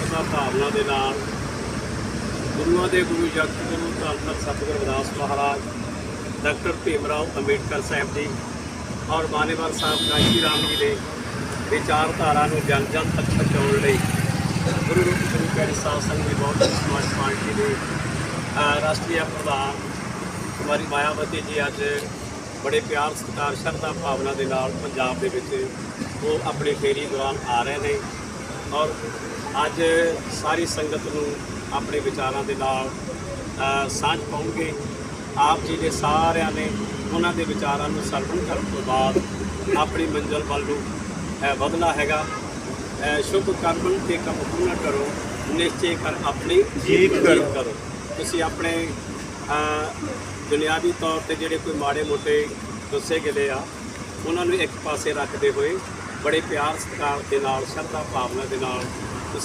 ਸ਼ਰਧਾ ਭਾਵਨਾ ਦੇ ਨਾਲ ਗੁਰੂਆਂ ਦੇ ਗੁਰੂ ਜਗਤ ਗੁਰੂ ਧੰਨ ਧੰਨ ਸਤਿਗੁਰ ਰਵਿਦਾਸ ਮਹਾਰਾਜ ਡਾਕਟਰ ਭੀਮਰਾਓ ਅੰਬੇਡਕਰ ਸਾਹਿਬ ਜੀ ਔਰ ਮਾਨੇਵਾਲ ਸਾਹਿਬ ਕਾਸ਼ੀ ਰਾਮ ਜੀ ਦੇ ਵਿਚਾਰਧਾਰਾ ਨੂੰ ਜਨ ਜਨ ਤੱਕ ਪਹੁੰਚਾਉਣ ਲਈ ਗੁਰੂ ਰੂਪ ਸਿੰਘ ਪਿਆਰੀ ਸਾਧ ਸੰਗਤ ਦੀ ਬਹੁਤ ਸਮਾਜ ਪਾਰਟੀ ਦੇ ਅਹ, ਰਾਸ਼ਟਰੀ ਪ੍ਰਧਾਨ ਕੁਮਾਰੀ ਮਾਇਆਵਤੀ ਜੀ ਅੱਜ ਬੜੇ ਪਿਆਰ ਸਤਿਕਾਰ ਸ਼ਰਧਾ ਭਾਵਨਾ ਦੇ ਨਾਲ ਪੰਜਾਬ ਦੇ ਵਿੱਚ ਉਹ ਆਪਣੀ ਫੇਰੀ ਦੌਰਾਨ ਆ ਰਹੇ ਨੇ। ਔਰ ਅੱਜ ਸਾਰੀ ਸੰਗਤ ਨੂੰ ਆਪਣੇ ਵਿਚਾਰਾਂ ਦੇ ਨਾਲ ਸਾਂਝ ਪਾਉਣਗੇ। ਆਪ ਜੀ ਦੇ ਸਾਰਿਆਂ ਨੇ ਉਹਨਾਂ ਦੇ ਵਿਚਾਰਾਂ ਨੂੰ ਸਰਵਣ ਕਰਨ ਤੋਂ ਬਾਅਦ ਆਪਣੀ ਮੰਜ਼ਿਲ ਵੱਲ ਨੂੰ ਵਧਣਾ ਹੈਗਾ। ਸ਼ੁਭ ਕਰਮ ਤੇ ਕੰਮ ਪੂਰਨ ਕਰੋ ਨਿਸ਼ਚੈ ਕਰ ਆਪਣੀ ਜੀਤ ਕਰੋ। ਤੁਸੀਂ ਆਪਣੇ ਦੁਨਿਆਵੀ ਤੌਰ ਤੇ ਜਿਹੜੇ ਕੋਈ ਮਾੜੇ ਮੋਟੇ ਗੁੱਸੇ ਗਿਲੇ ਆ ਉਹਨਾਂ ਨੂੰ ਇੱਕ ਪਾਸੇ ਰੱਖਦੇ ਹੋਏ ਬੜੇ ਪਿਆਰ ਸਤਿਕਾਰ ਦੇ ਨਾਲ ਸ਼ਰਧਾ ਭਾਵਨਾ ਦੇ ਨਾਲ ਤੁਸੀਂ